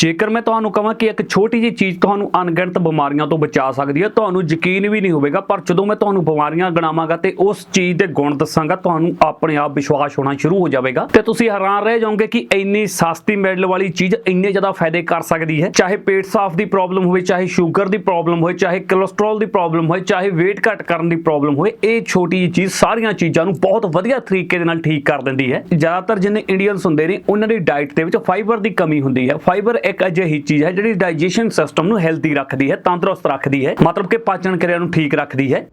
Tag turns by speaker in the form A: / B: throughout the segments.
A: ਜੇਕਰ ਮੈਂ ਤੁਹਾਨੂੰ ਕਹਾਂ ਕਿ ਇੱਕ ਛੋਟੀ ਜਿਹੀ ਚੀਜ਼ ਤੁਹਾਨੂੰ ਅਣਗਿਣਤ ਬਿਮਾਰੀਆਂ ਤੋਂ ਬਚਾ ਸਕਦੀ ਹੈ, ਤੁਹਾਨੂੰ ਯਕੀਨ ਵੀ ਨਹੀਂ ਹੋਵੇਗਾ, ਪਰ ਜਦੋਂ ਮੈਂ ਤੁਹਾਨੂੰ ਬਿਮਾਰੀਆਂ ਗਣਾਵਾਂਗਾ ਤੇ ਉਸ ਚੀਜ਼ ਦੇ ਗੁਣ ਦੱਸਾਂਗਾ, ਤੁਹਾਨੂੰ ਆਪਣੇ ਆਪ ਵਿਸ਼ਵਾਸ ਹੋਣਾ ਸ਼ੁਰੂ ਹੋ ਜਾਵੇਗਾ ਤੇ ਤੁਸੀਂ ਹੈਰਾਨ ਰਹਿ ਜਾਓਗੇ ਕਿ ਇੰਨੀ ਸਸਤੀ ਮੈਡਲ ਵਾਲੀ ਚੀਜ਼ ਇੰਨੇ ਜ਼ਿਆਦਾ ਫਾਇਦੇ ਕਰ ਸਕਦੀ ਹੈ। ਚਾਹੇ ਪੇਟ ਸਾਫ਼ ਦੀ ਪ੍ਰੋਬਲਮ ਹੋਵੇ, ਚਾਹੇ ਸ਼ੂਗਰ ਦੀ ਪ੍ਰੋਬਲਮ ਹੋਵੇ ਚਾਹੇ ਕੋਲੇਸਟ੍ਰੋਲ ਦੀ ਪ੍ਰੋਬਲਮ ਹੋਵੇ ਚਾਹੇ weight ਘਟ ਕਰਨ ਦੀ ਪ੍ਰੋਬਲਮ ਹੋਵੇ ਇਹ ਛੋਟੀ ਜਿਹੀ ਚੀਜ਼ ਸਾਰੀਆਂ ਚੀਜ਼ਾਂ ਨੂੰ ਬਹੁਤ ਵਧੀਆ ਤਰੀਕੇ ਦੇ ਨਾਲ ਠੀਕ ਕਰ ਦਿੰਦੀ ਹੈ। ਜ਼ਿਆਦਾਤਰ ਜਿੰਨੇ ਇੰਡੀਅਨਸ ਹੁੰਦੇ ਨੇ, ਉਹਨਾਂ ਦੀ ਡਾਈਟ ਦੇ ਵਿੱਚ ਫਾਈਬਰ ਦੀ ਕਮੀ ਹੁੰਦੀ ਹੈ। ਫਾਈਬਰ ਇੱਕ ਅਜਿਹੀ ਚੀਜ਼ ਹੈ ਜਿਹੜੀ ਡਾਈਜੈਸ਼ਨ ਸਿਸਟਮ ਨੂੰ ਹੈਲਦੀ ਰੱਖਦੀ ਹੈ, ਤੰਦਰੁਸਤ ਰੱਖਦੀ ਹੈ, ਮਤਲਬ ਕਿ ਪਾਚਨ ਕਿਰਿਆ ਨੂੰ ਠੀਕ ਰੱਖਦੀ ਹੈ।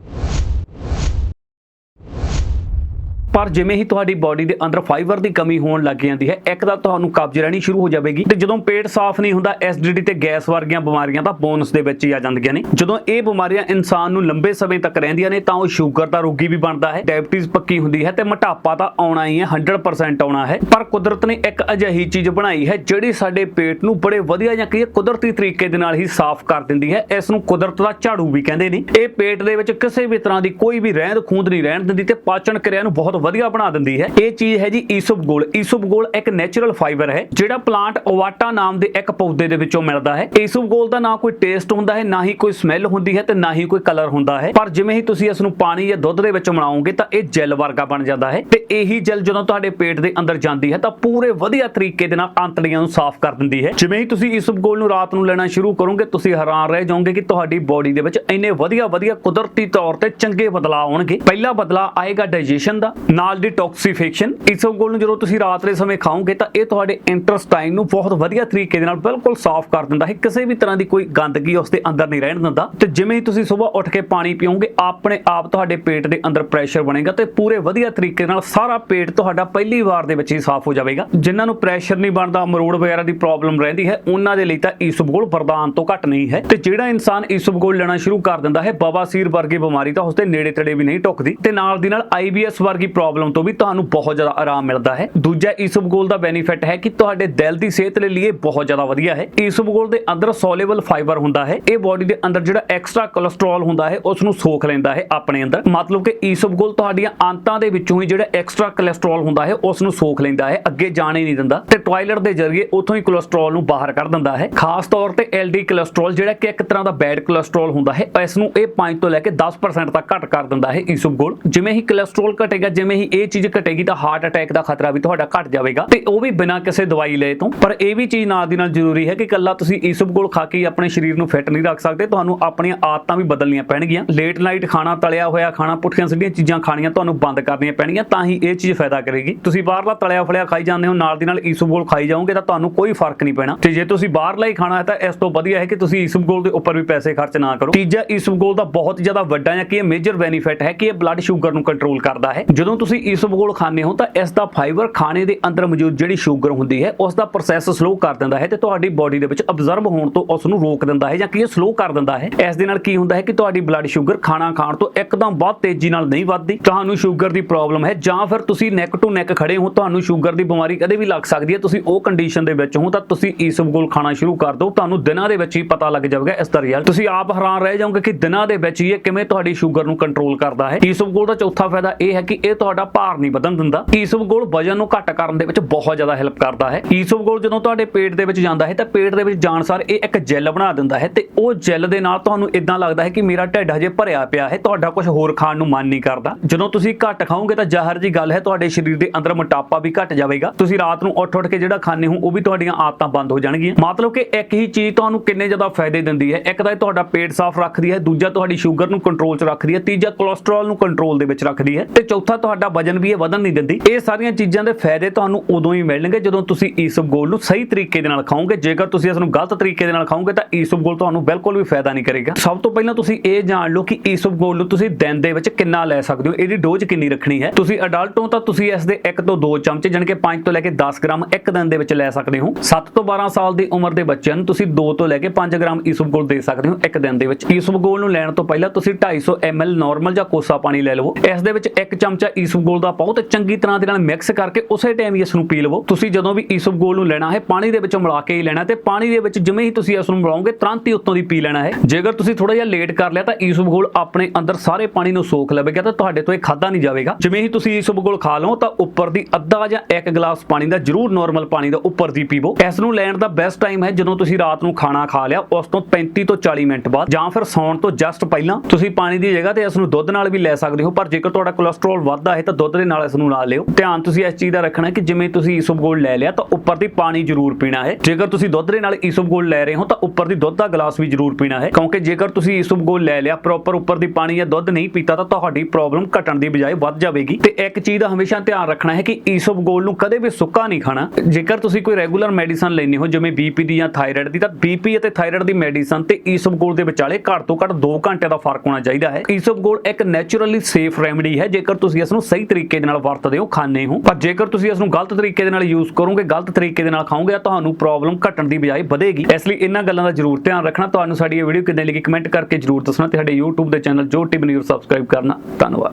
A: ਪਰ ਜਿਵੇਂ ਹੀ ਤੁਹਾਡੀ ਬਾਡੀ ਦੇ ਅੰਦਰ ਫਾਈਬਰ ਦੀ ਕਮੀ ਹੋਣ ਲੱਗ ਜਾਂਦੀ ਹੈ, ਇੱਕ ਤਾਂ ਤੁਹਾਨੂੰ ਕਬਜ਼ ਰਹਿਣੀ ਸ਼ੁਰੂ ਹੋ ਜਾਵੇਗੀ ਤੇ ਜਦੋਂ ਪੇਟ ਸਾਫ਼ ਨਹੀਂ ਹੁੰਦਾ ਐਸਿਡਿਟੀ ਤੇ ਗੈਸ ਵਰਗੀਆਂ ਬਿਮਾਰੀਆਂ ਤਾਂ ਬੋਨਸ ਦੇ ਵਿੱਚ ਹੀ ਆ ਜਾਂਦੀਆਂ ਨੇ। ਜਦੋਂ ਇਹ ਬਿਮਾਰੀਆਂ ਇਨਸਾਨ ਨੂੰ ਲੰਬੇ ਸਮੇਂ ਤੱਕ ਰਹਿੰਦੀਆਂ ਨੇ, ਤਾਂ ਉਹ ਸ਼ੂਗਰ ਦਾ ਰੋਗੀ ਵੀ ਬਣਦਾ ਹੈ ਡਾਇਬਟੀਜ਼ ਪੱਕੀ ਹੁੰਦੀ ਹੈ ਤੇ ਮੋਟਾਪਾ ਤਾਂ ਆਉਣਾ ਹੀ ਹੈ 100% ਆਉਣਾ ਹੈ। ਪਰ ਕੁਦਰਤ ਨੇ ਇੱਕ ਅਜਿਹੀ ਚੀਜ਼ ਬਣਾਈ ਹੈ, ਜਿਹੜੀ ਸਾਡੇ ਪੇਟ ਨੂੰ ਬੜੇ ਵਧੀਆ ਜਾਂ ਕਹੀਏ ਕੁਦਰਤੀ ਤਰੀਕੇ ਦੇ ਨਾਲ ਹੀ ਸਾਫ਼ ਕਰ ਦਿੰਦੀ ਹੈ। ਇਸ ਨੂੰ ਕੁਦਰਤ ਦਾ ਝਾੜੂ ਵੀ ਕਹਿੰਦੇ ਨੇ। ਇਹ ਪੇਟ ਦੇ ਵਿੱਚ ਕਿਸੇ ਵੀ ਤਰ੍ਹਾਂ ਦੀ ਕੋਈ ਵੀ ਰਹਿੰਦ ਖੂੰਦ ਨਹੀਂ ਰਹਿਣ ਦਿੰਦੀ ਤੇ ਪਾਚਨ ਕਿਰਿਆ ਨੂੰ ਬਹੁਤ ਵਧੀਆ ਬਣਾ ਦਿੰਦੀ ਹੈ। ਇਹ ਚੀਜ਼ ਹੈ ਜੀ ਈਸੋਪਗੋਲ ਈਸੋਪਗੋਲ ਇੱਕ ਨੈਚੁਰਲ ਫਾਈਬਰ ਹੈ, ਜਿਹੜਾ ਪਲਾਂਟ ਓਵਾਟਾ ਨਾਮ ਦੇ ਇੱਕ ਪੌਦੇ ਦੇ ਵਿੱਚੋਂ ਮਿਲਦਾ ਹੈ। ਈਸੋਪਗੋਲ ਦਾ ਨਾ ਕੋਈ ਟੇਸਟ ਹੁੰਦਾ ਹੈ, ਨਾ ਹੀ ਕੋਈ ਸਮੈਲ ਹੁੰਦੀ ਹੈ ਤੇ ਨਾ ਹੀ ਕੋਈ ਕਲਰ ਹੁੰਦਾ ਹੈ। ਪਰ ਜਿਵੇਂ ਹੀ ਤੁਸੀਂ ਇਸ ਨੂੰ ਪਾਣੀ ਜਾਂ ਦੁੱਧ ਦੇ ਵਿੱਚ ਮਿਲਾਓਗੇ ਤਾਂ ਇਹ ਜੈਲ ਵਰਗਾ ਬਣ ਜਾਂਦਾ ਹੈ ਤੇ ਇਹੀ ਜੈਲ ਜਦੋਂ ਤੁਹਾਡੇ ਪੇਟ ਦੇ ਅੰਦਰ ਜਾਂਦੀ ਹੈ ਤਾਂ ਪੂਰੇ ਵਧੀਆ ਤਰੀਕੇ ਦੇ ਨਾਲ ਆਂਤੜੀਆਂ ਨੂੰ ਸਾਫ਼ ਕਰ ਦਿੰਦੀ ਹੈ। ਜਿਵੇਂ ਹੀ ਤੁਸੀਂ ਈਸੋਪਗੋਲ ਨੂੰ ਰਾਤ ਨੂੰ ਲੈਣਾ ਸ਼ੁਰੂ ਕਰੋਗੇ, ਤੁਸੀਂ ਹੈਰਾਨ ਰਹਿ ਜਾਓਗੇ ਕਿ ਤੁਹਾਡੀ ਬਾਡੀ ਦੇ ਵਿੱਚ ਇੰਨੇ ਵਧੀਆ ਵਧੀਆ ਕੁਦਰਤੀ ਤੌਰ ਤੇ ਚੰਗੇ ਬਦਲਾਅ ਆਉਣਗੇ। ਪਹਿਲਾ ਬਦਲਾਅ ਆਏਗਾ ਡਾਈਜੈਸ਼ਨ ਦਾ ਨਾਲ ਦੀ ਡਿਟੌਕਸੀਫਿਕੇਸ਼ਨ ਇਸੋਗੋਲ ਨੂੰ ਜਦੋਂ ਤੁਸੀਂ ਰਾਤ ਦੇ ਸਮੇਂ ਖਾਓਗੇ ਤਾਂ ਇਹ ਤੁਹਾਡੇ ਇੰਟਰਸਟਾਈਨ ਨੂੰ ਬਹੁਤ ਵਧੀਆ ਤਰੀਕੇ ਦੇ ਨਾਲ ਬਿਲਕੁਲ ਸਾਫ਼ ਕਰ ਦਿੰਦਾ ਹੈ। ਕਿਸੇ ਵੀ ਤਰ੍ਹਾਂ ਦੀ ਕੋਈ ਗੰਦਗੀ ਉਸ ਦੇ ਅੰਦਰ ਨਹੀਂ ਰਹਿਣ ਦਿੰਦਾ। ਤੇ ਜਿਵੇਂ ਹੀ ਤੁਸੀਂ ਸਵੇਰ ਉੱਠ ਕੇ ਪਾਣੀ ਪੀਓਗੇ, ਆਪਣੇ ਆਪ ਤੁਹਾਡੇ ਪੇਟ ਦੇ ਅੰਦਰ ਪ੍ਰੈਸ਼ਰ ਬਣੇਗਾ ਤੇ ਪੂਰੇ ਵਧੀਆ ਤਰੀਕੇ ਨਾਲ ਸਾਰਾ ਪੇਟ ਤੁਹਾਡਾ ਪਹਿਲੀ ਵਾਰ ਦੇ ਵਿੱਚ ਹੀ ਸਾਫ਼ ਹੋ ਜਾਵੇਗਾ। ਜਿਨ੍ਹਾਂ ਨੂੰ ਪ੍ਰੈਸ਼ਰ ਨਹੀਂ ਬਣਦਾ ਮਰੋੜ ਵਗੈਰਾ ਦੀ ਪ੍ਰੋਬਲਮ ਰਹਿੰਦੀ ਹੈ, ਉਹਨਾਂ ਦੇ ਲਈ ਤਾਂ ਈਸੋਬਗੋਲ ਵਰਦਾਨ ਤੋਂ ਘੱਟ ਨਹੀਂ ਹੈ। ਤੇ ਜਿਹੜਾ ਇਨਸਾਨ ਈਸੋਬਗੋਲ ਲੈਣਾ ਸ਼ੁਰੂ ਕਰ ਦਿੰਦਾ ਹੈ ਬਵਾਸੀਰ ਵਰਗੀ ਬਿਮਾਰੀ ਤਾਂ ਉਸਦੇ ਨੇੜੇ ਤੇੜੇ ਵੀ ਨਹੀਂ ਟੁੱਕਦੀ। ਤੇ ਨਾਲ ਦੀ ਨਾਲ ਆਈਬੀਐਸ ਵਰਗੀ ਪ੍ਰੋਬਲਮ ਤੋਂ ਵੀ ਤੁਹਾਨੂੰ ਬਹੁਤ ਜ਼ਿਆਦਾ ਆਰਾਮ ਮਿਲਦਾ ਹੈ। ਦੂਜਾ ਈਸੋਬਗੋਲ ਦਾ ਬੈਨੀਫਿਟ ਹੈ ਕਿ ਤੁਹਾਡੇ ਦਿਲ ਦੀ ਸਿਹਤ ਲਈ ਇਹ ਬਹੁਤ ਜ਼ਿਆਦਾ ਵਧੀਆ ਹੈ। ਈਸੋਬਗੋਲ ਦੇ ਅੰਦਰ ਸੋਲੇਬਲ ਫਾਈਬਰ ਹੁੰਦਾ ਹੈ। ਇਹ ਬਾਡੀ ਦੇ ਅੰਦਰ ਜਿਹੜਾ ਐਕਸਟਰਾ ਕੋਲੇਸਟ੍ਰੋਲ ਹੁੰਦਾ ਹੈ ਉਸ ਨੂੰ ਸੋਖ ਲੈਂਦਾ ਹੈ ਆਪਣੇ ਅੰਦਰ। ਮਤਲਬ ਕਿ ਈਸੋਬਗੋਲ ਤੁਹਾਡੀਆਂ ਆਂਤਾਂ ਦੇ ਵਿੱਚੋਂ ਹੀ ਜਿਹੜਾ ਐਕਸਟਰਾ ਕੋਲੇਸਟ੍ਰੋਲ ਹੁੰਦਾ ਹੈ ਉਸ ਨੂੰ ਸੋਖ ਲੈਂਦਾ ਹੈ, ਅੱਗੇ ਜਾਣ ਹੀ ਨਹੀਂ ਦਿੰਦਾ ਤੇ ਟਾਇਲਟ ਦੇ ਜ਼ਰੀਏ ਉਥੋਂ ਹੀ ਕੋਲੇਸਟ੍ਰੋਲ ਨੂੰ ਬਾਹਰ ਕੱਢ ਦਿੰਦਾ ਹੈ। ਖਾਸ ਤੌਰ ਤੇ ਐਲਡੀ ਕੋਲੇਸਟ੍ਰੋਲ ਜਿਹੜਾ ਕਿ ਇੱਕ ਤਰ੍ਹਾਂ ਦਾ ਬੈਡ ਕੋਲੇਸਟ੍ਰੋਲ ਹੁੰਦਾ ਹੈ ਇਸ ਨੂੰ ਇਹ 5 ਤੋਂ ਲੈ ਕੇ 10% ਤੱਕ ਘੱਟ ਕਰ ਦਿੰਦਾ ਹੈ ਈਸੋਬਗੋਲ ਜਿਵੇਂ ਹੀ ਕੋਲੇਸਟ੍ਰੋਲ ਘਟੇਗਾ ਜਿਵੇਂ ਹੀ ਇਹ ਚੀਜ਼ ਘਟੇਗੀ ਤਾਂ ਹਾਰਟ ਅਟੈਕ ਦਾ ਖਤਰਾ ਵੀ ਤੁਹਾਡਾ ਘਟ ਜਾਵੇਗਾ। ਤੇ ਉਹ ਵੀ ਬਿਨਾਂ ਕਿਸੇ ਦਵਾਈ ਲਏ ਤੋਂ। ਪਰ ਇਹ ਵੀ ਚੀਜ਼ ਨਾਲ ਦੀ ਨਾਲ ਜ਼ਰੂਰੀ ਹੈ ਕਿ ਕੱਲਾ ਤੁਸੀਂ ਈਸੋਬਗੋਲ ਖਾ ਕੇ ਆਪਣੇ ਸਰੀਰ ਨੂੰ ਫਿੱਟ ਨਹੀਂ ਰੱਖ ਸਕਦੇ। ਤੁਹਾਨੂੰ ਆਪਣੀਆਂ ਆਦਤਾਂ ਵੀ ਬਦਲਣੀਆਂ ਪੈਣਗੀਆਂ। ਲੇਟ ਨਾਈਟ ਖਾਣਾ ਤਲਿਆ ਹੋਇਆ, ਖਾਣਾ ਪੁੱਠੀਆਂ ਸਿੱਧੀਆਂ ਚੀਜ਼ਾਂ ਖਾਣੀਆਂ ਤੁਹਾਨੂੰ ਬੰਦ ਕਰਨੀਆਂ ਪੈਣਗੀਆਂ, ਤਾਂ ਹੀ ਇਹ ਚੀਜ਼ ਫਾਇਦਾ ਕਰੇਗੀ। ਤੁਸੀਂ ਬਾਹਰਲਾ ਤਲਿਆ ਫਲਿਆ ਖਾਈ ਜਾਂਦੇ ਹੋ, ਨਾਲ ਦੀ ਨਾਲ ਈਸੋਬਗੋਲ ਖਾਈ ਜਾਓਗੇ ਤਾਂ ਤੁਹਾਨੂੰ ਕੋਈ ਫ਼ਰਕ ਨਹੀਂ ਪੈਣਾ। ਤੇ ਜੇ ਤੁਸੀਂ ਬਾਹਰਲਾ ਹੀ ਖਾਣਾ ਹੈ ਤਾਂ ਇਸ ਤੋਂ ਵਧੀਆ ਹੈ ਕਿ ਤੁਸੀਂ ਈਸੋਬਗੋਲ ਦੇ ਉੱਪਰ ਵੀ ਪੈਸੇ ਖਰਚ ਨਾ ਕਰੋ। ਤੀਜਾ ਈਸੋਬਗੋਲ ਦਾ ਬਹੁਤ ਜ਼ਿਆਦਾ ਵੱਡਾ ਜਾਂ ਕਿ ਇਹ ਮੇਜਰ ਬੈਨੀਫਿਟ ਹੈ ਕਿ ਇਹ ਬਲੱਡ ਸ਼ੂਗਰ ਨੂੰ ਕੰਟਰੋਲ ਕਰਦਾ ਹੈ। ਜਦੋਂ ਤੁਸੀਂ ਈਸੋਬਗੋਲ ਖਾਂਦੇ ਹੋ ਤਾਂ ਇਸ ਦਾ ਫਾਈਬਰ ਖਾਣੇ ਦੇ ਅੰਦਰ ਮੌਜੂਦ ਜਿਹੜੀ ਸ਼ੂਗਰ ਹੁੰਦੀ ਹੈ, ਉਸ ਦਾ ਪ੍ਰੋਸੈਸ ਸਲੋ ਕਰ ਦਿੰਦਾ ਹੈ ਤੇ ਤੁਹਾਡੀ ਬਾਡੀ ਦੇ ਵਿੱਚ ਅਬਜ਼ਰਬ ਹੋਣ ਤੋਂ ਉਸ ਨੂੰ ਰੋਕ ਦਿੰਦਾ ਹੈ ਜਾਂ ਕਿ ਇਹ ਸਲੋ ਕਰ ਦਿੰਦਾ ਹੈ। ਇਸ ਦੇ ਨਾਲ ਕੀ ਹੁੰਦਾ ਹੈ ਕਿ ਤੁਹਾਡੀ ਬਲੱਡ ਸ਼ੂਗਰ ਖਾਣਾ ਖਾਣ ਤੋਂ ਇੱਕਦਮ ਬਹੁਤ ਤੇਜ਼ੀ ਨਾਲ ਨਹੀਂ ਵੱਧਦੀ। ਤੁਹਾਨੂੰ ਸ਼ੂਗਰ ਦੀ ਪ੍ਰੋਬਲਮ ਹੈ ਜਾਂ ਫਿਰ ਤੁਸੀਂ ਨੈਕ ਟੂ ਨੈਕ ਖੜੇ ਹੋ, ਤੁਹਾਨੂੰ ਸ਼ੂਗਰ ਦੀ ਬਿਮਾਰੀ ਕਦੇ ਵੀ ਲੱਗ ਸਕਦੀ ਹੈ। ਤੁਸੀਂ ਉਹ ਕੰਡੀਸ਼ਨ ਦੇ ਵਿੱਚ ਹੋ ਤਾਂ ਤੁਸੀਂ ਈਸਬਗੋਲ ਖਾਣਾ ਸ਼ੁਰੂ ਕਰ ਦਿਓ। ਤੁਹਾਨੂੰ ਦਿਨਾਂ ਦੇ ਵਿੱਚ ਹੀ ਪਤਾ ਲੱਗ ਜਾਵੇਗਾ ਇਸ ਦਾ ਰਿਜ਼ਲਟ ਤੁਸੀਂ ਆਪ ਹੈਰਾਨ ਰਹਿ ਜਾਓਗੇ ਕਿ ਦਿਨਾਂ ਦੇ ਵਿੱਚ ਹੀ ਇਹ ਕਿਵੇਂ ਤੁਹਾਡੀ ਸ਼ੂਗਰ ਨੂੰ ਕੰਟਰੋਲ ਕਰਦਾ ਹੈ। ਈਸਬਗੋਲ ਦਾ ਚੌਥਾ ਫਾਇਦਾ ਇਹ ਹੈ ਕਿ ਇਹ ਤੁਹਾਡਾ ਭਾਰ ਨਹੀਂ ਵਧਣ ਦਿੰਦਾ। ਈਸਬਗੋਲ ਵਜਨ ਨੂੰ ਘੱਟ ਕਰਨ ਦੇ ਵਿੱਚ ਬਹੁਤ ਜ਼ਿਆਦਾ ਹੈਲਪ ਕਰਦਾ ਹੈ। ਈਸਬਗੋਲ ਜਦੋਂ ਤੁਹਾਡੇ ਪੇਟ ਦੇ ਵਿੱਚ ਜਾਂਦਾ ਹੈ, ਤਾਂ ਪੇਟ ਦੇ ਵਿੱਚ ਜਾਣ ਸਾਰ ਇਹ ਇੱਕ ਜੈਲ ਬਣਾ ਦਿੰਦਾ ਹੈ ਤੇ ਉਹ ਜੈਲ ਦੇ ਨਾਲ ਤੁਹਾਨੂੰ ਇਦਾਂ ਲੱਗਦਾ ਹੈ ਕਿ ਮੇਰਾ ਢਿੱਡ ਹਜੇ ਭਰਿਆ ਪਿਆ ਹੈ, ਤੁਹਾਡਾ ਕੁਝ ਹੋਰ ਖਾਣ ਨੂੰ ਮਨ ਨਹੀਂ ਕਰਦਾ। ਜਦੋਂ ਤੁਸੀਂ ਘੱਟ ਖਾਓਗੇ ਤਾਂ ਜ਼ਾਹਰ ਜੀ ਗੱਲ ਹੈ, ਤੁਹਾਡੇ ਸਰੀਰ ਦੇ ਅੰਦਰ ਮੋਟਾਪਾ ਵੀ ਘਟ ਜਾਵੇਗਾ। ਤੁਸੀਂ ਰਾਤ ਨੂੰ ਉੱਠ ਉੱਠ ਕੇ ਜਿਹੜਾ ਖਾਣੇ ਹੋ, ਉਹ ਵੀ ਤੁਹਾਡੀਆਂ ਆਦਤਾਂ ਬੰਦ ਹੋ ਜਾਣਗੀਆਂ। ਮਤਲਬ ਕਿ ਇੱਕ ਹੀ ਚੀਜ਼ ਤੁਹਾਨੂੰ ਕਿੰਨੇ ਜ਼ਿਆਦਾ ਫਾਇਦੇ ਦਿੰਦੀ ਹੈ। ਇੱਕ ਤਾਂ ਇਹ ਤੁਹਾਡਾ ਪੇਟ ਸਾਫ਼ ਰੱਖਦੀ ਹੈ, ਦੂਜਾ ਤੁਹਾਡੀ ਸ਼ੂਗਰ ਨੂੰ ਕੰਟਰੋਲ 'ਚ ਰੱਖਦੀ ਹੈ, ਤੀਜਾ ਕੋਲੇਸਟ੍ਰੋਲ ਨੂੰ ਕੰਟਰੋਲ ਦੇ ਵਿੱਚ ਰੱਖਦੀ ਹੈ ਤੇ ਚੌਥਾ ਤੁਹਾਡਾ ਵਜਨ ਵੀ ਇਹ ਵਧਣ ਨਹੀਂ ਦਿੰਦੀ। ਇਹ ਸਾਰੀਆਂ ਚੀਜ਼ਾਂ ਦੇ ਫਾਇਦੇ ਤੁਹਾਨੂੰ ਉਦੋਂ ਹੀ ਮਿਲਣਗੇ ਜਦੋਂ ਤੁਸੀਂ ਈਸਬਗੋਲ ਨੂੰ ਸਹੀ ਤਰੀਕੇ ਦੇ ਨਾਲ ਖਾਓਗੇ। ਜੇਕਰ ਤੁਸੀਂ ਇਸ ਨੂੰ ਗਲਤ ਤਰੀਕੇ ਦੇ ਨਾਲ ਖਾਓਗੇ ਤਾਂ ਈਸਬਗੋਲ ਤੁਹਾਨੂੰ ਬਿਲਕੁਲ ਵੀ ਫਾਇਦਾ ਨਹੀਂ ਕਰੇਗਾ। ਸਭ ਤੋਂ ਪਹਿਲਾਂ ਤੁਸੀਂ ਇਹ ਜਾਣ ਲਓ ਕਿ ਈਸਬਗੋਲ ਨੂੰ ਤੁਸੀਂ ਦਿਨ ਦੇ ਵਿੱਚ ਕਿੰਨਾ ਲੈ ਸਕਦੇ ਹੋ। ਇਹਦੀ ਡੋਜ਼ ਕਿੰਨੀ ਰੱਖਣੀ ਹੈ? ਤੁਸੀਂ ਅਡਲਟ ਹੋ ਤਾਂ ਤੁਸੀਂ ਇਸ ਦੇ 1 ਤੋਂ 2 ਚਮਚੇ ਜਾਣੀ 5 ਤੋਂ ਲੈ ਕੇ 10 ਗ੍ਰਾਮ ਇੱਕ ਦਿਨ ਦੇ ਵਿੱਚ ਲੈ ਸਕਦੇ ਹੋ। 7 ਤੋਂ 12 ਸਾਲ ਦੀ ਉਮਰ ਦੇ ਬੱਚਿਆਂ ਨੂੰ ਤੁਸੀਂ 2 ਤੋਂ ਲੈ ਕੇ 5 ਗ੍ਰਾਮ ਈਸਬਗੋਲ ਦੇ ਸਕਦੇ ਹੋ ਇੱਕ ਦਿਨ ਦੇ ਵਿੱਚ। ਈਸਬਗੋਲ ਨੂੰ ਲੈਣ ਤੋਂ ਪਹਿਲਾਂ ਤੁਸੀਂ 250 ml ਨਾਰਮਲ ਜਾਂ ਕੋਸਾ ਪਾਣੀ ਲੈ ਲਵੋ। ਇਸ ਦੇ ਵਿੱਚ ਇੱਕ ਚਮਚਾ ਈਸਬਗੋਲ ਦਾ ਪਾਓ ਤੇ ਚੰਗੀ ਤਰ੍ਹਾਂ ਦੇ ਨਾਲ ਮਿਕਸ ਕਰਕੇ ਉਸੇ ਟਾਈਮ ਹੀ ਇਸ ਨੂੰ ਪੀ ਲਵੋ। ਤੁਸੀਂ ਜਦੋਂ ਵੀ ਈਸਬਗੋਲ ਨੂੰ ਲੈਣਾ ਹੈ, ਪਾਣੀ ਦੇ ਵਿੱਚ ਮਿਲਾ ਕੇ ਹੀ ਲੈਣਾ ਤੇ ਪਾਣੀ ਦੇ ਵਿੱਚ ਜਿਵੇਂ ਹੀ ਤੁਸੀਂ ਇਸ ਨੂੰ ਮਿਲਾਓਗੇ, ਤੁਰੰਤ ਹੀ ਉੱਤੋਂ ਦੀ ਪੀ ਲੈਣਾ ਹੈ। ਜੇਕਰ ਤੁਸੀਂ ਥੋੜਾ ਜਿਹਾ ਲੇਟ ਕਰ ਲਿਆ ਤਾਂ ਈਸਬਗੋਲ ਆਪਣੇ ਅੰਦਰ ਸਾਰੇ ਪਾਣੀ ਨੂੰ ਸੋਖ ਲਵੇਗਾ ਤਾਂ ਤੁਹਾਡੇ ਤੋਂ ਇਹ ਖਾਦਾ ਨਹੀਂ ਜਾਵੇਗਾ। ਜਿਵੇਂ ਹੀ ਤੁਸੀਂ ਈਸਬਗੋਲ ਖਾ ਲਓ ਤਾਂ ਉੱਪਰ ਦੀ ਅੱਧਾ ਜਾਂ ਇੱਕ ਗਲਾਸ ਪਾਣੀ ਦਾ, ਜ਼ਰੂਰ ਨਾਰਮਲ ਪਾਣੀ ਦਾ ਉੱਪਰ ਦੀ ਪੀਵੋ। ਇਸ ਨੂੰ ਲੈਣ ਦਾ ਬੈਸਟ ਟਾਈਮ ਹੈ ਜਦੋਂ ਤੁਸੀਂ ਰਾਤ ਨੂੰ ਖਾਣਾ ਖਾ ਲਿਆ, ਉਸ ਤੋਂ 35 ਤੋਂ 40 ਮਿੰਟ ਬਾਅਦ ਜਾਂ ਫਿਰ ਸੌਣ ਤੋਂ ਜਸਟ ਪਹਿਲਾਂ ਤੁਸੀਂ ਪਾਣੀ ਦੀ ਜਗ੍ਹਾ ਤੇ ਇਸ ਨੂੰ ਦੁੱਧ ਨਾਲ ਵੀ ਲੈ ਸਕਦੇ ਹੋ, ਪਰ ਜੇਕਰ ਤੁਹਾਡਾ ਕੋਲੇਸਟ੍ਰੋਲ ਵੱਧਦਾ ਹੈ ਤਾਂ ਦੁੱਧ ਦੇ ਨਾਲ ਇਸ ਨੂੰ ਨਾ ਲਿਓ। ਧਿਆਨ ਤੁਸੀਂ ਇਸ ਚੀਜ਼ ਦਾ ਰੱਖਣਾ ਕਿ ਜਿਵੇਂ ਤੁਸੀਂ ਈਸਬਗੋਲ ਲੈ ਲਿਆ ਤਾਂ ਉੱਪਰ ਦੀ ਪਾਣੀ ਜ਼ਰੂਰ ਪੀਣਾ ਹੈ। ਜੇਕਰ ਤੁਸੀਂ ਦੁੱਧ ਦੇ ਨਾਲ ਈਸਬਗੋਲ ਲੈ ਰਹੇ ਹੋ ਤਾਂ ਉੱਪਰ ਦੀ ਦੁੱਧ ਦਾ ਗਲਾਸ ਵੀ ਜ਼ਰੂਰ ਪੀਣਾ ਹੈ। ਕਿਉਂਕਿ ਜੇਕਰ ਤੁਸੀਂ ਈਸਬਗੋਲ ਲੈ ਲਿਆ ਪ੍ਰੋਪਰ ਉੱਪਰ ਦੀ ਪਾਣੀ ਜਾਂ ਦੁੱਧ ਨਹੀਂ ਪੀਤਾ ਤਾਂ ਤੁਹਾਡੀ ਪ੍ਰੋਬਲਮ ਘਟਣ ਦੀ ਬਜਾਏ ਵੱਧ ਜਾਵੇਗੀ। ਤੇ ਇੱਕ ਚੀਜ਼ ਦਾ ਹਮੇਸ਼ਾ ਧਿਆਨ ਰੱਖਣਾ ਹੈ ਕਿ ਈਸਬਗੋਲ ਨੂੰ ਕਦੇ ਵੀ ਸੁੱਕਾ ਨਹੀਂ ਖਾਣਾ। ਜੇਕਰ ਤੁਸੀਂ ਕੋਈ ਰੈਗੂਲਰ ਮੈਡੀਸਨ ਲੈਣੀ ਹੋ, ਜਿਵੇਂ ਬੀਪੀ ਦੀ ਜਾਂ ਥਾਇਰਾਇਡ ਦੀ, ਤਾਂ ਬੀਪੀ ਅਤੇ ਥਾਇਰਾਇਡ ਦੀ ਮੈਡੀਸਨ ਤੇ ਈਸਬਗੋਲ ਦੇ ਵਿਚਾਲੇ ਘੱਟ ਤੋਂ ਘੱਟ 2 ਘੰਟੇ ਦਾ ਫ਼ਰਕ ਹੋਣਾ ਚਾਹੀਦਾ ਹੈ। ਈਸਬਗੋਲ ਇੱਕ ਨੇਚਰਲੀ ਸੇਫ ਰੈਮਡੀ ਹੈ। ਜੇਕਰ ਤੁਸੀਂ ਇਸ ਨੂੰ ਸਹੀ ਤਰੀਕੇ ਦੇ ਨਾਲ ਵਰਤਦੇ ਹੋ ਖਾਣੇ ਹੋ। ਪਰ ਜੇਕਰ ਤੁਸੀਂ ਇਸ ਨੂੰ ਗਲਤ ਤਰੀਕੇ ਦੇ ਨਾਲ ਯੂਜ਼ ਕਰੋਗੇ, ਗਲਤ ਤਰੀਕੇ ਦੇ ਨਾਲ ਖਾਓਗੇ, ਤਾਂ ਤੁਹਾਨੂੰ ਪ੍ਰੋਬਲਮ ਘਟਣ ਦੀ ਬਜਾਏ ਵਧੇਗੀ। ਇਸ ਲਈ ਇਹਨਾਂ ਗੱਲਾਂ ਦਾ ਜ਼ਰੂਰ ਧਿਆਨ ਰੱਖਣਾ। ਤੁਹਾਨੂੰ ਸਾਡੀ ਇਹ ਵੀਡੀਓ ਕਿੰਨੇ ਲੱਗੀ ਕਮੈਂਟ ਕਰਕੇ ਜ਼ਰੂਰ ਦੱਸਣਾ ਤੇ ਸਾਡੇ YouTube ਦੇ ਚੈਨਲ ਜੋ ਟਿਪ ਨਿਊਜ਼ ਸਬਸਕ੍ਰਾਈਬ ਕਰਨਾ। ਧੰਨਵਾਦ।